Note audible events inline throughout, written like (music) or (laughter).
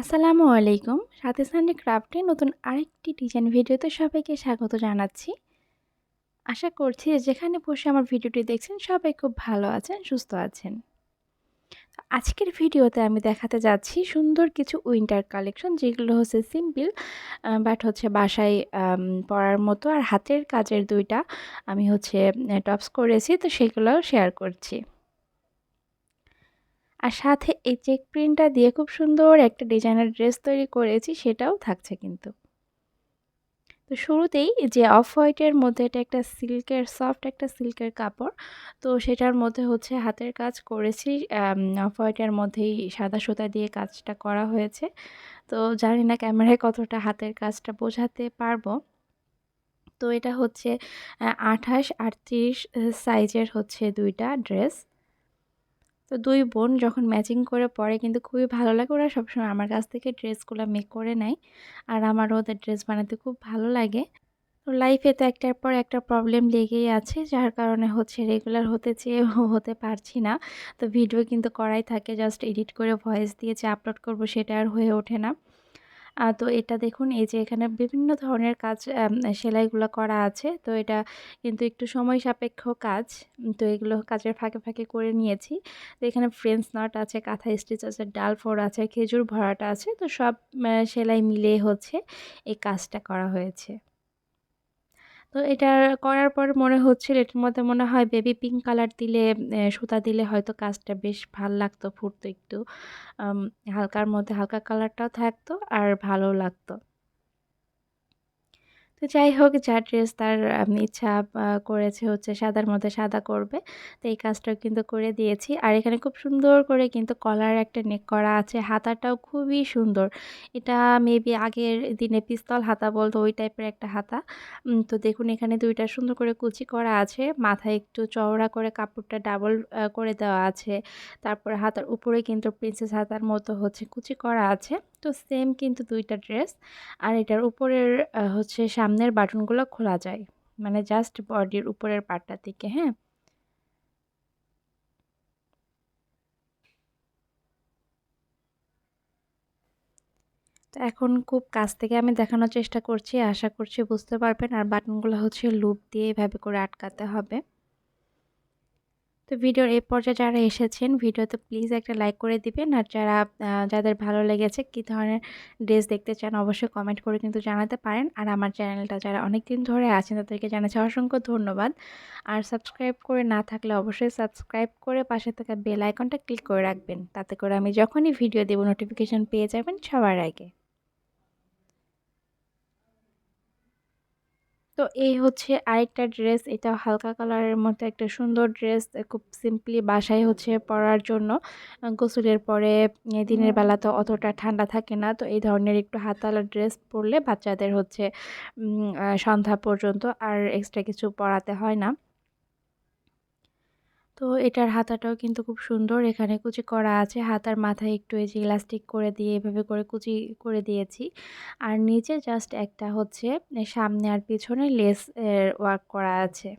আসসালামু আলাইকুম। সাথে সানডে ক্রাফটে নতুন আরেকটি ডিজাইন ভিডিওতে সবাইকে স্বাগত জানাচ্ছি। আশা করছি যেখানে বসে আমার ভিডিওটি দেখছেন সবাই খুব ভালো আছেন, সুস্থ আছেন। আজকের ভিডিওতে আমি দেখাতে যাচ্ছি সুন্দর কিছু উইন্টার কালেকশন, যেগুলো হচ্ছে সিম্পল বাট হচ্ছে বাসায় পরার মতো আর হাতের কাজের দুইটা আমি হচ্ছে টপস করেছি, তো সেগুলোও শেয়ার করছি। আর সাথে এই চেক প্রিন্টটা দিয়ে খুব সুন্দর একটা ডিজাইনার ড্রেস তৈরি করেছি, সেটাও থাকছে কিন্তু। তো শুরুতেই যে অফ হোয়াইটের মধ্যে এটা একটা সিল্কের, সফট একটা সিল্কের কাপড়, তো সেটার মধ্যে হচ্ছে হাতের কাজ করেছি অফ হোয়াইটের মধ্যেই সাদা সুতা দিয়ে কাজটা করা হয়েছে। তো জানি না ক্যামেরায় কতটা হাতের কাজটা বোঝাতে পারব। তো এটা হচ্ছে আঠাশ আটত্রিশ সাইজের হচ্ছে দুইটা ড্রেস। তো দুই বোন যখন ম্যাচিং করে পরে কিন্তু খুবই ভালো লাগে। ওরা সবসময় আমার কাছ থেকে ড্রেসগুলো মেক করে নেয়। আর আমারও ওদের ড্রেস বানাতে খুব ভালো লাগে। তো লাইফে তো একটার পর একটা প্রবলেম লেগেই আছে। যার কারণে হচ্ছে রেগুলার হতে চেয়ে (laughs) হতে পারছি না। তো ভিডিও কিন্তু করাই থাকে। জাস্ট এডিট করে ভয়েস দিয়ে যে আপলোড করব সেটা আর হয়ে ওঠে না। তো এটা দেখুন, এই যে এখানে বিভিন্ন ধরনের কাজ সেলাইগুলো করা আছে। তো এটা কিন্তু একটু সময় সাপেক্ষ কাজ। তো এগুলো কাজের ফাঁকে ফাঁকে করে নিয়েছি। তো এখানে ফ্রেন্স নট আছে, কাঁথা স্টিচ আছে, ডাল ফোর আছে, খেজুর ভরাটা আছে। তো সব সেলাই মিলে হচ্ছে এই কাজটা করা হয়েছে। তো এটা করার পর মনে হচ্ছিল, এটার মধ্যে মনে হয় বেবি পিঙ্ক কালার দিলে সুতা দিলে হয়তো কাজটা বেশ ভালো লাগতো, ফুটতো একটু। হালকার মধ্যে হালকা কালারটাও থাকতো আর ভালো লাগতো। তো যাই হোক, যা ড্রেস তার ইচ্ছা করেছে হচ্ছে সাদার মধ্যে সাদা করবে। তো এই কাজটাও কিন্তু করে দিয়েছি। আর এখানে খুব সুন্দর করে কিন্তু কলার একটা নেক করা আছে। হাতাটাও খুবই সুন্দর। এটা মেবি আগের দিনে পিস্তল হাতা বলতো, ওই টাইপের একটা হাতা। তো দেখুন এখানে দুইটা সুন্দর করে কুচি করা আছে। মাথায় একটু চওড়া করে কাপড়টা ডাবল করে দেওয়া আছে। তারপরে হাতার উপরে কিন্তু প্রিন্সেস হাতার মতো হচ্ছে কুচি করা আছে। তো সেম কিন্তু দুইটা ড্রেস। আর এটার উপরের হচ্ছে সামনের বাটনগুলো খোলা যায়। মানে জাস্ট বডির উপরের পাটটা থেকে হ্যাঁ? তো এখন খুব কাছ থেকে আমি দেখানোর চেষ্টা করছি, আশা করছি বুঝতে পারবেন। আর বাটনগুলো হচ্ছে লুপ দিয়ে এভাবে করে আটকাতে হবে। তো ভিডিওর এই পর্যায়ে যারা এসেছেন, ভিডিওতে প্লিজ একটা লাইক করে দিবেন। আর যারা যাদের ভালো লেগেছে, কী ধরনের ড্রেস দেখতে চান, অবশ্যই কমেন্ট করে কিন্তু জানাতে পারেন। আর আমার চ্যানেলটা যারা অনেক দিন ধরে আছেন, তাদেরকে জানাচ্ছি অসংখ্য ধন্যবাদ। আর সাবস্ক্রাইব করে না থাকলে অবশ্যই সাবস্ক্রাইব করে পাশে থাকা বেল আইকনটা ক্লিক করে রাখবেন। তাতে করে আমি যখনই ভিডিও দেবো নোটিফিকেশান পেয়ে যাবেন সবার আগে। তো এই হচ্ছে আরেকটা ড্রেস এটা হালকা কালারের মধ্যে একটা সুন্দর ড্রেস খুব সিম্পলি বাসায় হচ্ছে পরার জন্য। গোসলের পরে দিনের বেলা তো অতটা ঠান্ডা থাকে না, তো এই ধরনের একটু হাতালা ড্রেস পরলে বাচ্চাদের হচ্ছে সন্ধ্যা পর্যন্ত আর এক্সট্রা কিছু পরাতে হয় না। তো এটার হাতাটাও কিন্তু খুব সুন্দর। এখানে কুচি করা আছে। হাতার মাথায় একটু এই যে ইলাস্টিক করে দিয়ে এভাবে করে কুচি করে দিয়েছি। আর নিচে জাস্ট একটা হচ্ছে সামনে আর পিছনে লেস ওয়ার্ক করা আছে।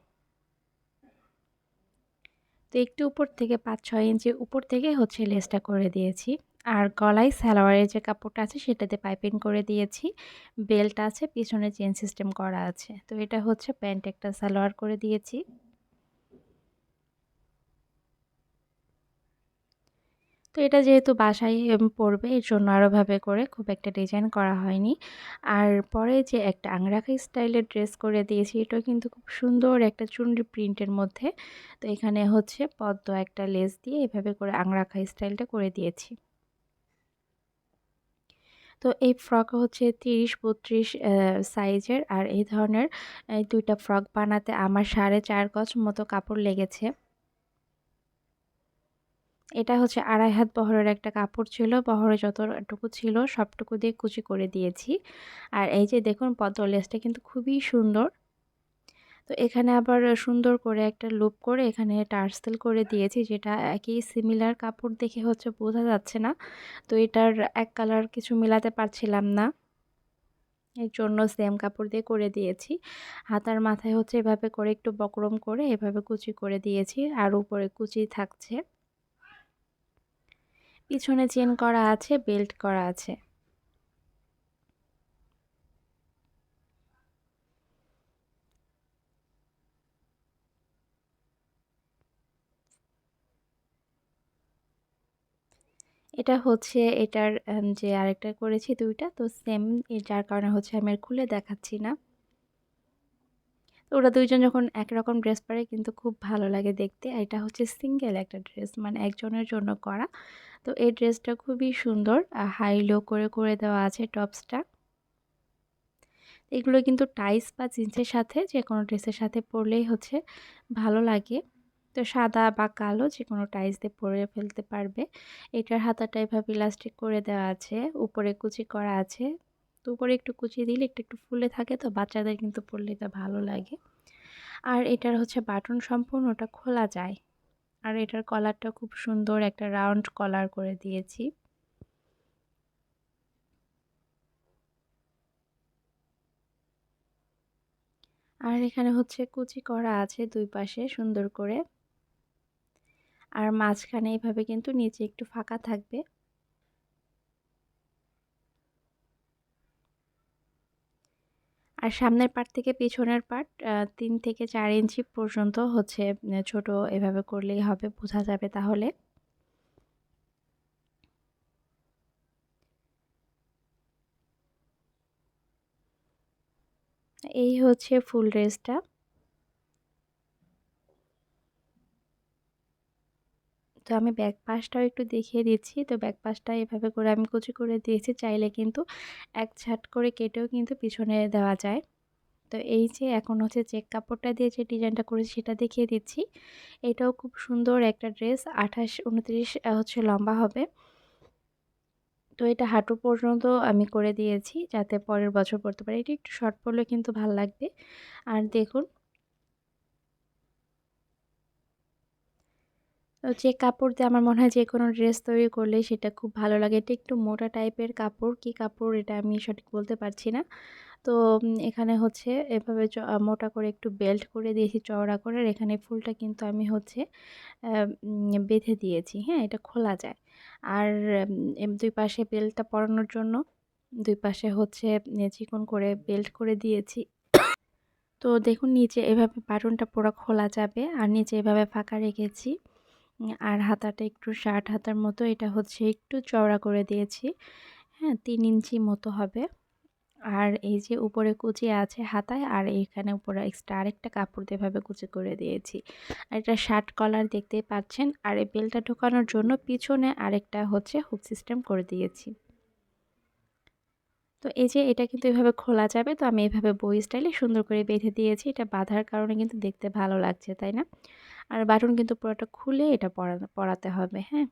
তো একটু উপর থেকে পাঁচ ছয় ইঞ্চি উপর থেকে হচ্ছে লেসটা করে দিয়েছি। আর গলায় সালোয়ারের যে কাপড়টা আছে সেটাতে পাইপিং করে দিয়েছি। বেল্ট আছে, পিছনে চেন সিস্টেম করা আছে। তো এটা হচ্ছে প্যান্ট একটা সালোয়ার করে দিয়েছি। তো এটা যেহেতু বাসায় পড়বে এর জন্য আরোভাবে করে খুব একটা ডিজাইন করা হয়নি। আর পরে যে একটা আংরাখা স্টাইলের ড্রেস করে দিয়েছি, এটাও কিন্তু খুব সুন্দর একটা চুনরি প্রিন্টের মধ্যে। তো এখানে হচ্ছে পদ্ম একটা লেস দিয়ে এভাবে করে আংরাখা স্টাইলটা করে দিয়েছি। তো এই ফ্রক হচ্ছে তিরিশ বত্রিশ সাইজের আর এই ধরনের দুইটা ফ্রক বানাতে আমার সাড়ে চার গজ মতো কাপড় লেগেছে। এটা হচ্ছে আড়াই হাত বহরের একটা কাপড় ছিল। বহরে যতটুকু ছিল সবটুকু দিয়ে কুচি করে দিয়েছি। আর এই যে দেখুন পদ্ম লেসটা কিন্তু খুবই সুন্দর। তো এখানে আবার সুন্দর করে একটা লুপ করে এখানে টার্সেল করে দিয়েছি, যেটা একই সিমিলার কাপড় দেখে হচ্ছে বোঝা যাচ্ছে না। তো এটার এক কালার কিছু মিলাতে পারছিলাম না। এর জন্য সেম কাপড় দিয়ে করে দিয়েছি। হাতার মাথায় হচ্ছে এভাবে করে একটু বকরম করে এভাবে কুচি করে দিয়েছি। আর উপরে কুচি থাকছে। পিছনে চেন করা আছে, বেল্ট করা আছে। এটা হচ্ছে এটার যে আরেকটা করেছি দুইটা, তো সেম যার কারণে হচ্ছে আমি আর খুলে দেখাচ্ছি না। ওরা দুইজন যখন একরকম ড্রেস পরে কিন্তু খুব ভালো লাগে দেখতে। এটা হচ্ছে সিঙ্গেল একটা ড্রেস মানে একজনের জন্য করা। তো এই ড্রেসটা খুবই সুন্দর। হাই লো করে করে দেওয়া আছে টপসটা। এগুলো কিন্তু টাইস বা জিন্সের সাথে যে কোনো ড্রেসের সাথে পরলেই হচ্ছে ভালো লাগে। তো সাদা বা কালো যে কোনো টাইস দিয়ে পরে ফেলতে পারবে। এটার হাতাটা এভাবে ইলাস্টিক করে দেওয়া আছে, উপরে কুচি করা আছে। তো উপরে একটু কুচি দিলে একটু একটু ফুলে থাকে তো বাচ্চাদের কিন্তু পরলে এটা ভালো লাগে। আর এটার হচ্ছে বাটন সম্পূর্ণটা খোলা যায়। আর এটার কলারটা খুব সুন্দর একটা রাউন্ড কলার করে দিয়েছি। আর এখানে হচ্ছে কুচি করা আছে দুই পাশে সুন্দর করে। আর মাঝখানে এইভাবে কিন্তু নিচে একটু ফাঁকা থাকবে। আর সামনের পার্ট থেকে পিছনের পার্ট তিন থেকে চার ইঞ্চি পর্যন্ত হচ্ছে ছোট এভাবে করলেই হবে, বোঝা যাবে তাহলে। এই হচ্ছে ফুল ড্রেসটা তো আমি ব্যাক পাশটাও একটু দেখিয়ে দিচ্ছি। তো ব্যাক পাশটা এভাবে করে আমি কুচি করে দিয়েছি, চাইলে কিন্তু এক ছাট করে কেটেও কিন্তু পিছনে দেওয়া যায়। তো এই যে এখন হচ্ছে চেক কাপড়টা দিয়ে যে ডিজাইনটা করেছি সেটা দেখিয়ে দিচ্ছি। এটাও খুব সুন্দর একটা ড্রেস আঠাশ, উনত্রিশ হচ্ছে লম্বা হবে। তো এটা হাঁটু পর্যন্ত আমি করে দিয়েছি যাতে পরের বছর পরতে পারে। এটি একটু শর্ট পরলে কিন্তু ভালো লাগবে। আর দেখুন যে কাপড় দিয়ে আমার মনে হয় যে কোনো ড্রেস তৈরি করলে সেটা খুব ভালো লাগে। এটা একটু মোটা টাইপের কাপড়। কি কাপড় এটা আমি সঠিক বলতে পারছি না। তো এখানে হচ্ছে এভাবে মোটা করে একটু বেল্ট করে দিয়েছি, চওড়া করে। এখানে ফুলটা কিন্তু আমি হচ্ছে বেঁধে দিয়েছি। হ্যাঁ এটা খোলা যায়। আর দুই পাশে বেল্টটা পরানোর জন্য দুই পাশে হচ্ছে চিকন করে বেল্ট করে দিয়েছি। তো দেখুন, নিচে এভাবে বাটনটা পুরো খোলা যাবে। আর নিচে এভাবে ফাঁকা রেখেছি। আর হাতাটা একটু শার্ট হাতার মতো, এটা হচ্ছে একটু চওড়া করে দিয়েছি। হ্যাঁ তিন ইঞ্চি মতো হবে। আর এই যে উপরে কুচি আছে হাতায়, আর এখানে উপরে এক্সট্রা আরেকটা কাপড় দিয়ে ভাবে কুচি করে দিয়েছি। আর এটা শার্ট কলার দেখতেই পাচ্ছেন। আর এই বেলটা ঢোকানোর জন্য পিছনে আরেকটা হচ্ছে হুক সিস্টেম করে দিয়েছি। তো এই যে এটা কিন্তু এভাবে খোলা যাবে, তো আমি এভাবে বই স্টাইলে সুন্দর করে বেঁধে দিয়েছি। এটা বাঁধার কারণে কিন্তু দেখতে ভালো লাগছে, তাই না? আর বাটন কিন্তু পুরোটা খুলে এটা পরা পরাতে হবে হ্যাঁ?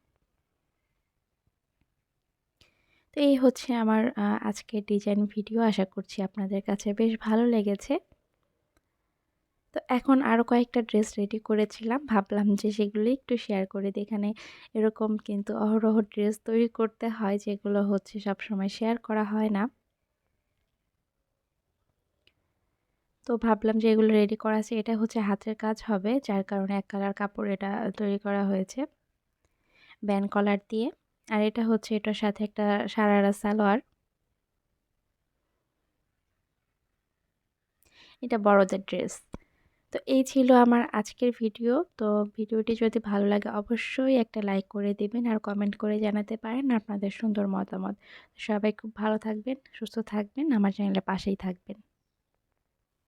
তো এই হচ্ছে আমার আজকের ডিজাইন ভিডিও আশা করছি আপনাদের কাছে বেশ ভালো লেগেছে। তো এখন আরও কয়েকটা ড্রেস রেডি করেছিলাম, ভাবলাম যে সেগুলো একটু শেয়ার করে দিই। এখানে এরকম কিন্তু অহরহ ড্রেস তৈরি করতে হয়, যেগুলো হচ্ছে সবসময় শেয়ার করা হয় না। তো ভাবলাম যে এগুলো রেডি করা আছে, এটা হচ্ছে হাতের কাজ হবে, যার কারণে এক কালার কাপড় এটা তৈরি করা হয়েছে। ব্যান কলার দিয়ে। আর এটা হচ্ছে এটার সাথে একটা সারারা সালোয়ার। এটা বড়দের ড্রেস তো এই ছিল আমার আজকের ভিডিও তো ভিডিওটি যদি ভালো লাগে অবশ্যই একটা লাইক করে দেবেন আর কমেন্ট করে জানাতে পারেন আপনাদের সুন্দর মতামত। সবাই খুব ভালো থাকবেন, সুস্থ থাকবেন, আমার চ্যানেলের পাশেই থাকবেন।